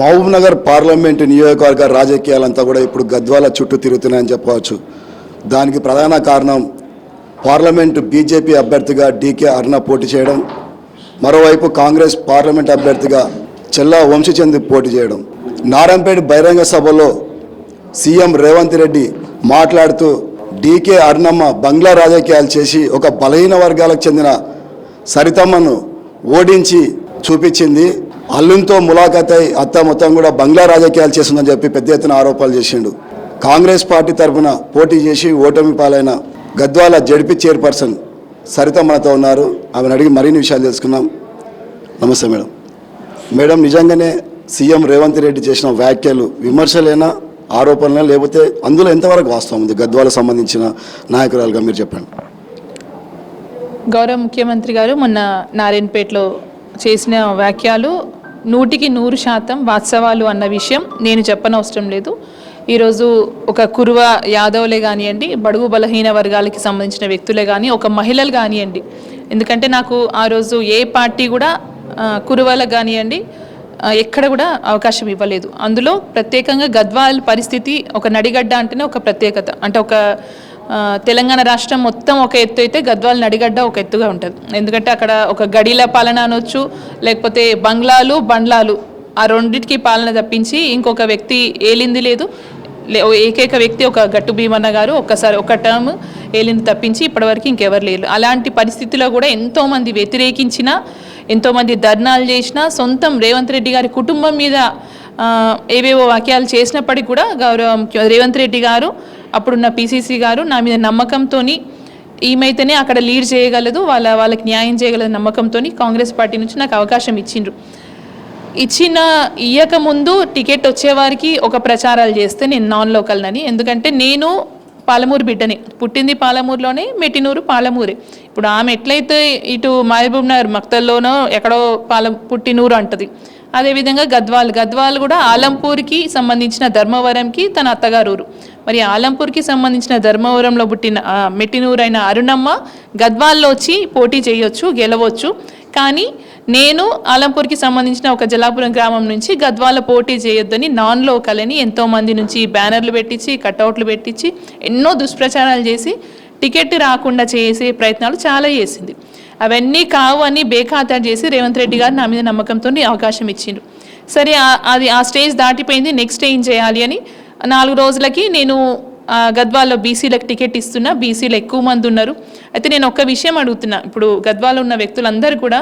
Mahabubnagar parliament నియోజకవర్గ రాజకీయాలంతా కూడా ఇప్పుడు గద్వాల చుట్టూ తిరుగుతున్నాయని చెప్పవచ్చు. దానికి ప్రధాన కారణం పార్లమెంటు బీజేపీ అభ్యర్థిగా డీకే అరుణ పోటీ చేయడం. మరోవైపు కాంగ్రెస్ పార్లమెంట్ అభ్యర్థిగా చెల్లా వంశచంద్ పోటీ చేయడం. నారాయణపేట బహిరంగ సభలో సీఎం రేవంత్ రెడ్డి మాట్లాడుతూ డీకే అరుణమ్మ బంగ్లా రాజకీయాలు చేసి ఒక బలహీన వర్గాలకు చెందిన సరితమ్మను ఓడించి చూపించింది. అల్లుంతో ములాఖాత్ అయి అత్త మొత్తం కూడా బంగ్లా రాజకీయాలు చేస్తుందని చెప్పి పెద్ద ఎత్తున ఆరోపణలు చేసిండు. కాంగ్రెస్ పార్టీ తరఫున పోటీ చేసి ఓటమి పాలైన గద్వాల జడిపి చైర్పర్సన్ సరిత మనతో ఉన్నారు. ఆమెను అడిగి మరిన్ని విషయాలు తెలుసుకున్నాం నమస్తే మేడం. మేడం నిజంగానే సీఎం రేవంత్ రెడ్డి చేసిన వ్యాఖ్యలు విమర్శలైనా ఆరోపణలు లేకపోతే అందులో ఎంతవరకు వాస్తవం ఉంది? గద్వాలకు సంబంధించిన నాయకురాలుగా మీరు చెప్పండి. గౌరవ ముఖ్యమంత్రి గారు మొన్న నారాయణపేటలో చేసిన వ్యాఖ్యలు నూటికి నూరు శాతం వాస్తవాలు అన్న విషయం నేను చెప్పనవసరం లేదు. ఈరోజు ఒక కురువ యాదవులే కానివ్వండి బడుగు బలహీన వర్గాలకి సంబంధించిన వ్యక్తులే కానీ ఒక మహిళలు కానివ్వండి ఎందుకంటే నాకు ఆ రోజు ఏ పార్టీ కూడా కురువలకు కానివ్వండి ఎక్కడ కూడా అవకాశం ఇవ్వలేదు. అందులో ప్రత్యేకంగా గద్వాల్ పరిస్థితి ఒక నడిగడ్డ అంటేనే ఒక ప్రత్యేకత. అంటే ఒక తెలంగాణ రాష్ట్రం మొత్తం ఒక ఎత్తు అయితే గద్వాల్ నడిగడ్డ ఒక ఎత్తుగా ఉంటుంది. ఎందుకంటే అక్కడ ఒక గడిల పాలన అనొచ్చు లేకపోతే బంగ్లాలు బండ్లాలు ఆ రెండింటికి పాలన తప్పించి ఇంకొక వ్యక్తి ఏలింది లేదు. లే- ఓ ఏకైక వ్యక్తి ఒక గట్టు భీమన్న గారు ఒక్కసారి ఒక టర్మ్ ఏలింది తప్పించి ఇప్పటివరకు ఇంకెవరు లేరు. అలాంటి పరిస్థితిలో కూడా ఎంతోమంది వ్యతిరేకించినా ఎంతోమంది ధర్నాలు చేసినా సొంతం రేవంత్ రెడ్డి గారి కుటుంబం మీద ఏవేవో వాక్యాలు చేసినప్పటికీ కూడా గౌరవ రేవంత్ రెడ్డి గారు అప్పుడున్న పిసిసి గారు నా మీద నమ్మకంతోని ఈమైతేనే అక్కడ లీడ్ చేయగలదు వాళ్ళ వాళ్ళకి న్యాయం చేయగలదు నమ్మకంతో కాంగ్రెస్ పార్టీ నుంచి నాకు అవకాశం ఇచ్చిండ్రు. ఇచ్చిన ఇయ్యక ముందు టికెట్ వచ్చేవారికి ఒక ప్రచారాలు చేస్తే నేను నాన్ లోకల్నని ఎందుకంటే నేను పాలమూరు బిడ్డని. పుట్టింది పాలమూరులోనే మెట్టినూరు పాలమూరే. ఇప్పుడు ఆమె ఎట్లయితే ఇటు మహబూబ్ నగర్ మక్తల్లోనో ఎక్కడో పాల పుట్టినూరు అంటది. అదేవిధంగా గద్వాల్. గద్వాల్ కూడా ఆలంపూర్కి సంబంధించిన ధర్మవరంకి తన అత్తగారు ఊరు మరి ఆలంపూర్కి సంబంధించిన ధర్మవరంలో పుట్టిన మెట్టినూరైన అరుణమ్మ గద్వాల్లో వచ్చి పోటీ చేయొచ్చు గెలవచ్చు. కానీ నేను ఆలంపూర్కి సంబంధించిన ఒక జలాపురం గ్రామం నుంచి గద్వాల పోటీ చేయొద్దని నాన్ లోకల్ అని ఎంతోమంది నుంచి బ్యానర్లు పెట్టించి కట్అవుట్లు పెట్టించి ఎన్నో దుష్ప్రచారాలు చేసి టికెట్ రాకుండా చేసే ప్రయత్నాలు చాలా చేసింది. అవన్నీ కావు అని బేఖాతా చేసి రేవంత్ రెడ్డి గారు నా మీద నమ్మకంతో అవకాశం ఇచ్చిండ్రు. సరే అది ఆ స్టేజ్ దాటిపోయింది నెక్స్ట్ ఏం చేయాలి అని నాలుగు రోజులకి నేను ఆ, గద్వాల్లో బీసీలకు టికెట్ ఇస్తున్నా బీసీలు ఎక్కువ మంది ఉన్నారు. అయితే నేను ఒక్క విషయం అడుగుతున్నా. ఇప్పుడు గద్వాలో ఉన్న వ్యక్తులందరూ కూడా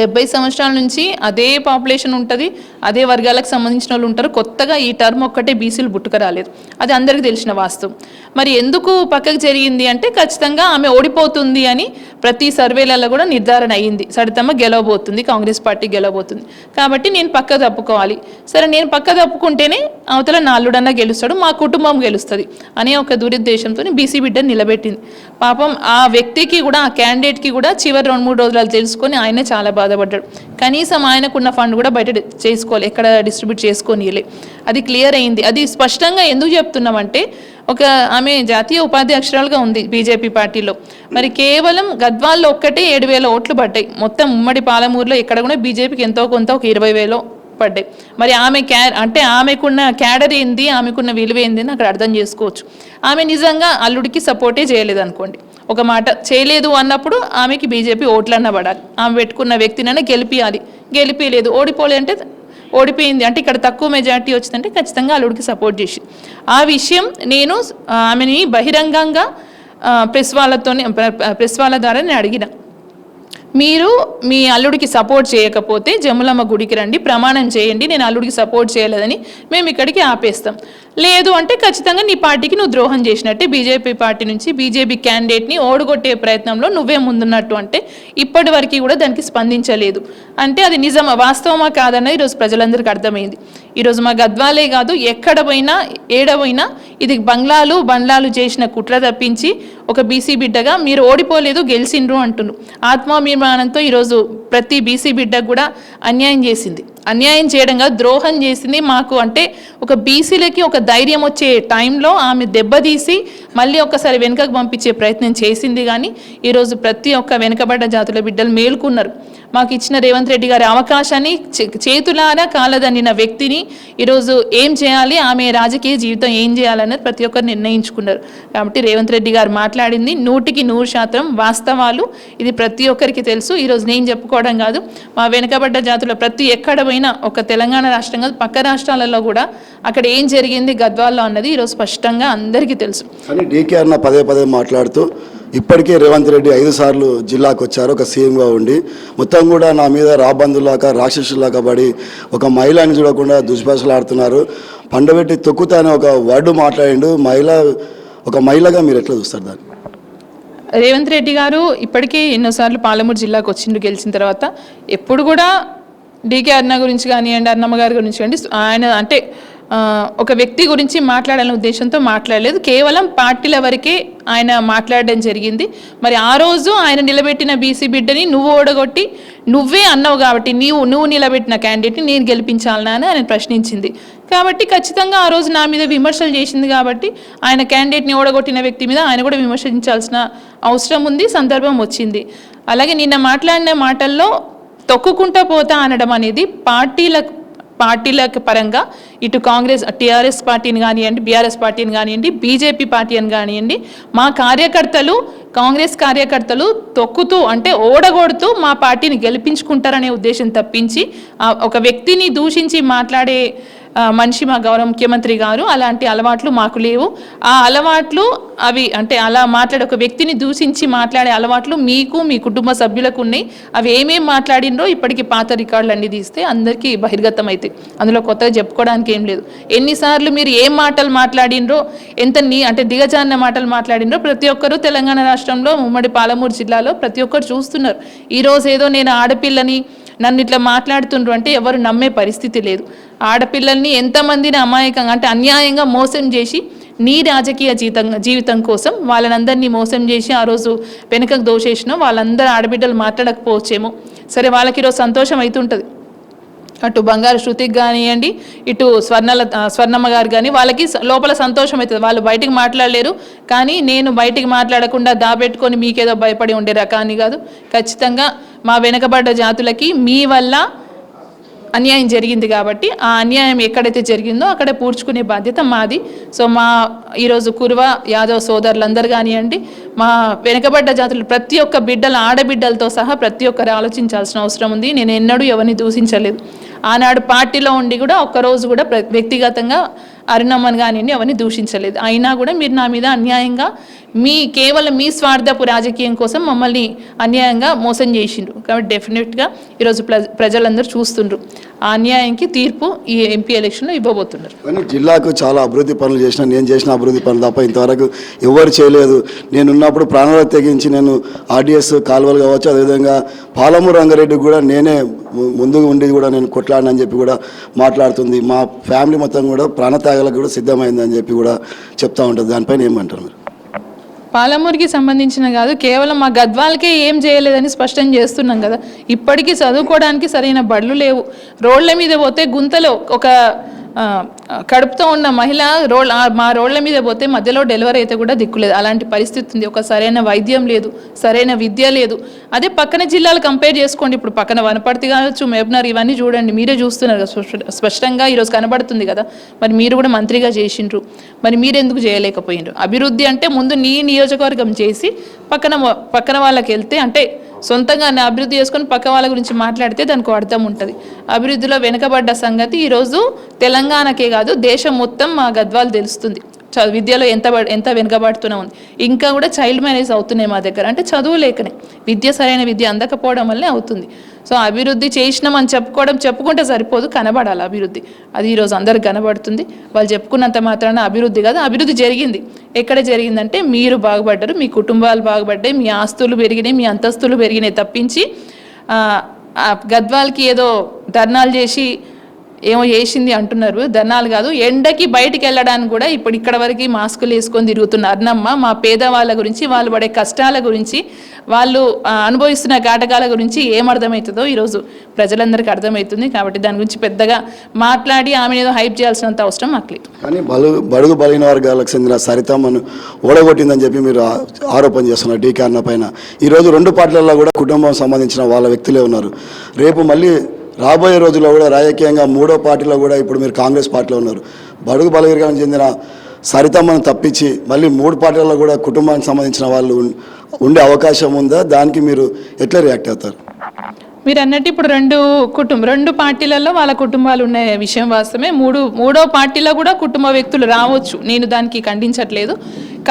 డెబ్బై సంవత్సరాల నుంచి అదే పాపులేషన్ ఉంటుంది అదే వర్గాలకు సంబంధించిన వాళ్ళు ఉంటారు. కొత్తగా ఈ టర్మ్ ఒక్కటే బీసీలు పుట్టుక రాలేదు అది అందరికీ తెలిసిన వాస్తవం. మరి ఎందుకు పక్కకు జరిగింది అంటే ఖచ్చితంగా ఆమె ఓడిపోతుంది అని ప్రతి సర్వేలలో కూడా నిర్ధారణ అయ్యింది. సరితమ్మ గెలవబోతుంది కాంగ్రెస్ పార్టీ గెలవబోతుంది. కాబట్టి నేను పక్క తప్పుకోవాలి. సరే నేను పక్క తప్పుకుంటేనే అవతల నాలుడన్నా గెలుస్తాడు మా కుటుంబం గెలుస్తుంది అనే ఒక దురుద్దేశంతో బీసీ బిడ్డను నిలబెట్టింది. పాపం ఆ వ్యక్తికి కూడా ఆ క్యాండిడేట్కి కూడా చివరి రెండు మూడు రోజులు తెలుసుకొని ఆయనే చాలా బాగా బాధపడ్డాడు. కనీసం ఆయనకున్న ఫండ్ కూడా బయట చేసుకోవాలి ఎక్కడ డిస్ట్రిబ్యూట్ చేసుకోనియలే. అది క్లియర్ అయింది. అది స్పష్టంగా ఎందుకు చెప్తున్నామంటే ఒక ఆమె జాతీయ ఉపాధ్యక్షురాలుగా ఉంది బీజేపీ పార్టీలో. మరి కేవలం గద్వాల్లో ఒక్కటే ఏడు వేల ఓట్లు పడ్డాయి. మొత్తం ఉమ్మడి పాలమూరులో ఎక్కడ కూడా బీజేపీకి ఎంతో కొంత ఒక ఇరవై వేలో పడ్డాయి. మరి ఆమె క్యా అంటే ఆమెకున్న క్యాడర్ ఏంది ఆమెకున్న విలువ ఏంది అని అక్కడ అర్థం చేసుకోవచ్చు. ఆమె నిజంగా అల్లుడికి సపోర్టే చేయలేదు అనుకోండి ఒక మాట చేయలేదు అన్నప్పుడు ఆమెకి బీజేపీ ఓట్లన్న పడాలి. ఆమె పెట్టుకున్న వ్యక్తినైనా గెలిపియాలి. గెలిపియలేదు ఓడిపోలే అంటే ఓడిపోయింది. అంటే ఇక్కడ తక్కువ మెజారిటీ వచ్చిందంటే ఖచ్చితంగా అల్లుడికి సపోర్ట్ చేసి. ఆ విషయం నేను ఆమెని బహిరంగంగా ప్రెస్ వాళ్ళతోనే ప్రెస్ వాళ్ళ ద్వారా నేను అడిగిన. మీరు మీ అల్లుడికి సపోర్ట్ చేయకపోతే జములమ్మ గుడికి రండి ప్రమాణం చేయండి నేను అల్లుడికి సపోర్ట్ చేయలేదని మేము ఇక్కడికి ఆపేస్తాం. లేదు అంటే ఖచ్చితంగా నీ పార్టీకి నువ్వు ద్రోహం చేసినట్టే. బీజేపీ పార్టీ నుంచి బీజేపీ క్యాండిడేట్ని ఓడగొట్టే ప్రయత్నంలో నువ్వే ముందున్నట్టు అంటే ఇప్పటి వరకు కూడా దానికి స్పందించలేదు. అంటే అది నిజమా? వాస్తవమా కాదన్నది ఈరోజు ప్రజలందరికీ అర్థమైంది. ఈరోజు మా గద్వాలే కాదు ఎక్కడ పోయినా ఏడ పోయినా ఇది బంగ్లాలు బండ్లాలు చేసిన కుట్ర తప్పించి ఒక బీసీ బిడ్డగా మీరు ఓడిపోలేదు గెలిచిండ్రు అంటున్నారు. ఆత్మాభిమానంతో ఈరోజు ప్రతి బీసీ బిడ్డకు కూడా అన్యాయం చేసింది. అన్యాయం చేయడంగా ద్రోహం చేసింది మాకు అంటే ఒక బీసీలకి ఒక ధైర్యం వచ్చే టైంలో ఆమె దెబ్బతీసి మళ్ళీ ఒక్కసారి వెనుకకు పంపించే ప్రయత్నం చేసింది కానీ ఈరోజు ప్రతి ఒక్క వెనుకబడ్డ జాతుల బిడ్డలు మేల్కున్నారు. మాకు ఇచ్చిన రేవంత్ రెడ్డి గారి అవకాశాన్ని చే- చేతులారా కాలదన్నిన వ్యక్తిని ఈరోజు ఏం చేయాలి? ఆమె రాజకీయ జీవితం ఏం చేయాలన్నది ప్రతి ఒక్కరు నిర్ణయించుకున్నారు. కాబట్టి రేవంత్ రెడ్డి గారు మాట్లాడింది నూటికి నూరు శాతం వాస్తవాలు. ఇది ప్రతి ఒక్కరికి తెలుసు. ఈరోజు నేను చెప్పుకోవడం కాదు. మా వెనుకబడ్డ జాతుల ప్రతి ఎక్కడ పోయినా ఒక తెలంగాణ రాష్ట్రం కాదు పక్క రాష్ట్రాలలో కూడా అక్కడ ఏం జరిగింది గద్వాల్లో అన్నది ఈరోజు స్పష్టంగా అందరికీ తెలుసు. కానీ డీకే అన్న పదే పదే మాట్లాడుతూ ఇప్పటికే రేవంత్ రెడ్డి ఐదు సార్లు జిల్లాకు వచ్చారు ఒక సీఎంగా ఉండి. మొత్తం కూడా నా మీద రాబందులాగా రాక్షసులాగా పడి ఒక మహిళని చూడకుండా దుష్భాషలాడుతున్నారు. పండబెట్టి తొక్కుతా అనే ఒక వర్డ్ మాట్లాడిండు. మహిళ ఒక మహిళగా మీరు ఎట్లా చూస్తారు దాన్ని? రేవంత్ రెడ్డి గారు ఇప్పటికే ఎన్నోసార్లు పాలమూరు జిల్లాకు వచ్చిండు గెలిచిన తర్వాత. ఎప్పుడు కూడా డీకే అన్న గురించి కానివ్వండి అన్నమ్మ గారి గురించి కానీ ఆయన అంటే ఒక వ్యక్తి గురించి మాట్లాడాలనే ఉద్దేశంతో మాట్లాడలేదు. కేవలం పార్టీల వరకే ఆయన మాట్లాడడం జరిగింది. మరి ఆ రోజు ఆయన నిలబెట్టిన బీసీ బిడ్డని నువ్వు ఓడగొట్టి నువ్వే అన్నావు కాబట్టి నీవు నువ్వు నిలబెట్టిన క్యాండిడేట్ని నేను గెలిపించాలనా అని ఆయన ప్రశ్నించింది. కాబట్టి ఖచ్చితంగా ఆ రోజు నా మీద విమర్శలు చేసింది కాబట్టి ఆయన క్యాండిడేట్ని ఓడగొట్టిన వ్యక్తి మీద ఆయన కూడా విమర్శించాల్సిన అవసరం ఉంది సందర్భం వచ్చింది. అలాగే నిన్న మాట్లాడిన మాటల్లో తొక్కుకుంటా పోతా అనడం అనేది పార్టీల పార్టీలకు పరంగా ఇటు కాంగ్రెస్ టీఆర్ఎస్ పార్టీని కానివ్వండి బీఆర్ఎస్ పార్టీని కానివ్వండి బీజేపీ పార్టీ అని కానివ్వండి మా కార్యకర్తలు కాంగ్రెస్ కార్యకర్తలు తొక్కుతూ అంటే ఓడగొడుతూ మా పార్టీని గెలిపించుకుంటారనే ఉద్దేశం తప్పించి ఒక వ్యక్తిని దూషించి మాట్లాడే మనిషి మా గౌరవ ముఖ్యమంత్రి గారు అలాంటి అలవాట్లు మాకు లేవు. ఆ అలవాట్లు అవి అంటే అలా మాట్లాడే ఒక వ్యక్తిని దూషించి మాట్లాడే అలవాట్లు మీకు మీ కుటుంబ సభ్యులకు ఉన్నాయి. అవి ఏమేమి మాట్లాడిండ్రో ఇప్పటికీ పాత రికార్డులు అన్ని తీస్తే అందరికీ బహిర్గతం అవుతాయి అందులో కొత్తగా చెప్పుకోవడానికి ఏం లేదు. ఎన్నిసార్లు మీరు ఏం మాటలు మాట్లాడిండ్రో ఎంత నీ అంటే దిగజారిన మాటలు మాట్లాడిండ్రో ప్రతి ఒక్కరూ తెలంగాణ రాష్ట్రంలో ఉమ్మడి పాలమూరు జిల్లాలో ప్రతి ఒక్కరు చూస్తున్నారు. ఈరోజు ఏదో నేను ఆడపిల్లని నన్ను ఇట్లా మాట్లాడుతుండ్రు అంటే ఎవరు నమ్మే పరిస్థితి లేదు. ఆడపిల్లల్ని ఎంతమందిని అమాయకంగా అంటే అన్యాయంగా మోసం చేసి నీ రాజకీయ జీవితం జీవితం కోసం వాళ్ళనందరినీ మోసం చేసి ఆ రోజు వెనుకకు దోషేసినా వాళ్ళందరూ ఆడబిడ్డలు మాట్లాడకపోవచ్చేమో. సరే వాళ్ళకి ఈరోజు సంతోషం అవుతుంటుంది అటు బంగారు శృతికి కానివ్వండి ఇటు స్వర్ణల స్వర్ణమ్మ గారు కానీ వాళ్ళకి లోపల సంతోషం అవుతుంది వాళ్ళు బయటికి మాట్లాడలేరు కానీ నేను బయటికి మాట్లాడకుండా దాబెట్టుకొని మీకేదో భయపడి ఉండే రకాన్ని కాదు. ఖచ్చితంగా మా వెనకబడ్డ జాతులకి మీ వల్ల అన్యాయం జరిగింది కాబట్టి ఆ అన్యాయం ఎక్కడైతే జరిగిందో అక్కడ పూడ్చుకునే బాధ్యత మాది. సో మా ఈరోజు కురువ యాదవ్ సోదరులందరూ కానివ్వండి మా వెనకబడ్డ జాతులు ప్రతి ఒక్క బిడ్డల ఆడబిడ్డలతో సహా ప్రతి ఒక్కరు ఆలోచించాల్సిన అవసరం ఉంది. నేను ఎన్నడూ ఎవరిని దూషించలేదు. ఆనాడు పార్టీలో ఉండి కూడా ఒక్కరోజు కూడా ప్ర- వ్యక్తిగతంగా అరుణమ్మని కానివ్వండి ఎవరిని దూషించలేదు. అయినా కూడా మీరు నా మీద అన్యాయంగా మీ కేవలం మీ స్వార్థపు రాజకీయం కోసం మమ్మల్ని అన్యాయంగా మోసం చేసిండ్రు. కాబట్టి డెఫినెట్గా ఈరోజు ప్రజలందరూ చూస్తుండ్రు. ఆ అన్యాయంకి తీర్పు ఈ ఎంపీ ఎలక్షన్లో ఇవ్వబోతున్నారు. కానీ జిల్లాకు చాలా అభివృద్ధి పనులు చేసిన నేను చేసిన అభివృద్ధి పనులు తప్ప ఇంతవరకు ఎవరు చేయలేదు. నేను ఉన్నప్పుడు ప్రాణాలు తెగించి నేను ఆర్డీఎస్ కాలువలు కావచ్చు అదేవిధంగా పాలమూరు రంగారెడ్డి కూడా నేనే ముందుగా ఉండి కూడా నేను కొట్లాడనని చెప్పి కూడా మాట్లాడుతుంది. మా ఫ్యామిలీ మొత్తం కూడా ప్రాణత్యాగాలకు కూడా సిద్ధమైందని చెప్పి కూడా చెప్తా ఉంటుంది. దానిపైన ఏమంటారు మీరు? పాలమూరుకి సంబంధించిన కాదు కేవలం మా గద్వాలకే ఏం చేయలేదని స్పష్టం చేస్తున్నాం కదా. ఇప్పటికీ చదువుకోవడానికి సరైన బడులు లేవు. రోడ్ల మీద పోతే గుంతలో ఒక కడుపుతో ఉన్న మహిళ రోడ్ మా రోడ్ల మీద పోతే మధ్యలో డెలివరీ అయితే కూడా దిక్కులేదు అలాంటి పరిస్థితి ఉంది. ఒక సరైన వైద్యం లేదు సరైన విద్య లేదు. అదే పక్కన జిల్లాలు కంపేర్ చేసుకోండి. ఇప్పుడు పక్కన వనపర్తి కావచ్చు మేబ్నర్ ఇవన్నీ చూడండి. మీరే చూస్తున్నారు స్పష్ట- స్పష్టంగా ఈరోజు కనబడుతుంది కదా. మరి మీరు కూడా మంత్రిగా చేసిండ్రు. మరి మీరెందుకు చేయలేకపోయిండ్రు? అభివృద్ధి అంటే ముందు నీ నియోజకవర్గం చేసి పక్కన పక్కన వాళ్ళకి వెళ్తే అంటే సొంతంగా అభివృద్ధి చేసుకొని పక్క వాళ్ళ గురించి మాట్లాడితే దానికి అర్థం ఉంటుంది. అభివృద్ధిలో వెనుకబడ్డ సంగతి ఈరోజు తెలంగాణకే కాదు దేశం మొత్తం మా గద్వాలు తెలుస్తుంది. విద్యలో ఎంత ఎంత వెనుకబడుతూనే ఉంది ఇంకా కూడా చైల్డ్ మ్యారేజ్ అవుతున్నాయి మా దగ్గర. అంటే చదువు లేకనే. విద్య సరైన విద్య అందకపోవడం వల్లే అవుతుంది. సో అభివృద్ధి చేసినామని చెప్పుకోవడం చెప్పుకుంటే సరిపోదు. కనబడాలి అభివృద్ధి. అది ఈరోజు అందరికి కనబడుతుంది. వాళ్ళు చెప్పుకున్నంత మాత్రాన అభివృద్ధి కాదు అభివృద్ధి జరిగింది. ఎక్కడ జరిగిందంటే మీరు బాగుపడ్డారు మీ కుటుంబాలు బాగుపడ్డాయి మీ ఆస్తులు పెరిగినాయి మీ అంతస్తులు పెరిగినాయి తప్పించి గద్వాల్కి గద్వాలకి ఏదో ధర్నాలు చేసి ఏమో చేసింది అంటున్నారు. ధనాలు కాదు ఎండకి బయటికి వెళ్ళడానికి కూడా ఇప్పుడు ఇక్కడ వరకు మాస్కులు వేసుకొని తిరుగుతున్న అర్ణమ్మ మా పేదవాళ్ళ గురించి వాళ్ళు పడే కష్టాల గురించి వాళ్ళు అనుభవిస్తున్న ఘాటకాల గురించి ఏమర్థమవుతుందో ఈరోజు ప్రజలందరికీ అర్థమవుతుంది కాబట్టి దాని గురించి పెద్దగా మాట్లాడి ఆమె ఏదో హైప్ చేయాల్సినంత అవసరం మాకు లేదు. కానీ బలు బడుగు బలైన వర్గాలకు చెందిన సరితమ్మను ఓడగొట్టిందని చెప్పి మీరు ఆరోపణ చేస్తున్నారు డీకే అన్న పైన. ఈరోజు రెండు పార్టీలలో కూడా కుటుంబం సంబంధించిన వాళ్ళ వ్యక్తులే ఉన్నారు. రేపు మళ్ళీ రాబోయే రోజుల్లో కూడా రాజకీయంగా మూడో పార్టీలో కూడా ఇప్పుడు మీరు కాంగ్రెస్ పార్టీలో ఉన్నారు. బడుగు బలవర్గానికి చెందిన సరితమ్మను తప్పించి మళ్ళీ మూడు పార్టీలలో కూడా కుటుంబానికి సంబంధించిన వాళ్ళు ఉండే అవకాశం ఉందా? దానికి మీరు ఎట్లా రియాక్ట్ అవుతారు? మీరు అన్నట్టు ఇప్పుడు రెండు కుటుంబం రెండు పార్టీలలో వాళ్ళ కుటుంబాలు ఉన్న విషయం వాస్తవమే. మూడు మూడో పార్టీలో కూడా కుటుంబ వ్యక్తులు రావచ్చు. నేను దానికి ఖండించట్లేదు.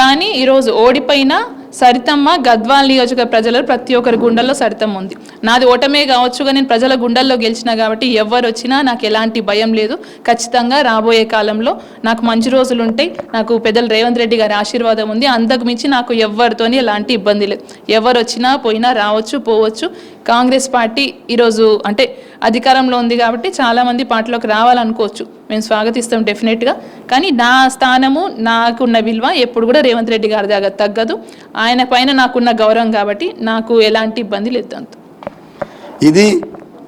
కానీ ఈరోజు ఓడిపోయిన సరితమ్మ గద్వాల్ నియోజక ప్రజల ప్రతి ఒక్కరి గుండెల్లో సరితమ్మ ఉంది. నాది ఓటమే కావచ్చుగా నేను ప్రజల గుండెల్లో గెలిచిన కాబట్టి ఎవరు వచ్చినా నాకు ఎలాంటి భయం లేదు. ఖచ్చితంగా రాబోయే కాలంలో నాకు మంచి రోజులు ఉంటాయి. నాకు పెద్దలు రేవంత్ రెడ్డి గారి ఆశీర్వాదం ఉంది. అంతకు మించి నాకు ఎవరితోని ఎలాంటి ఇబ్బంది లేదు. ఎవరు వచ్చినా పోయినా రావచ్చు పోవచ్చు. కాంగ్రెస్ పార్టీ ఈరోజు అంటే అధికారంలో ఉంది కాబట్టి చాలామంది పార్టీలోకి రావాలనుకోవచ్చు. మేము స్వాగతిస్తాం డెఫినెట్గా కానీ నా స్థానము నాకున్న విలువ ఎప్పుడు కూడా రేవంత్ రెడ్డి గారి దగ్గర తగ్గదు. ఆయన పైన నాకున్న గౌరవం కాబట్టి నాకు ఎలాంటి ఇబ్బంది లేదు ఇది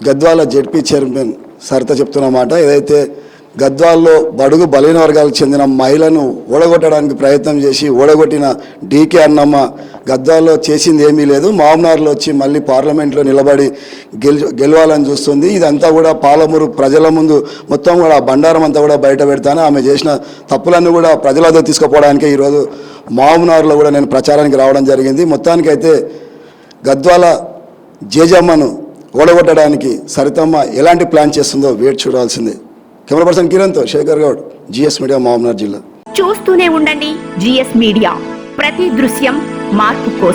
గద్వాల జెడ్పీ చైర్మన్ సరిత చెప్తున్న మాట. ఏదైతే గద్వాల్లో బడుగు బలైన వర్గాలకు చెందిన మహిళను ఓడగొట్టడానికి ప్రయత్నం చేసి ఓడగొట్టిన డీకే అన్నమ్మ గద్వాల్లో చేసింది ఏమీ లేదు. మామనార్లో వచ్చి మళ్ళీ పార్లమెంట్లో నిలబడి గెల్ గెలవాలని చూస్తుంది. ఇదంతా కూడా పాలమూరు ప్రజల ముందు మొత్తం కూడా ఆ బండారం అంతా కూడా బయట పెడతాను ఆమె చేసిన తప్పులన్నీ కూడా ప్రజల వద్ద తీసుకుపోవడానికే ఈరోజు మామనార్లో కూడా నేను ప్రచారానికి రావడం జరిగింది. మొత్తానికైతే గద్వాల జేజమ్మను ఓడగొట్టడానికి సరితమ్మ ఎలాంటి ప్లాన్ చేస్తుందో వేడి చూడాల్సిందే. కెమెరా పర్సన్ కిరణ్తో శేఖర్ గౌడ్ జిఎస్ మీడియా మహబూబ్నగర్ జిల్లా. చూస్తూనే ఉండండి జిఎస్ మీడియా. ప్రతి దృశ్యం మార్పు కోసం.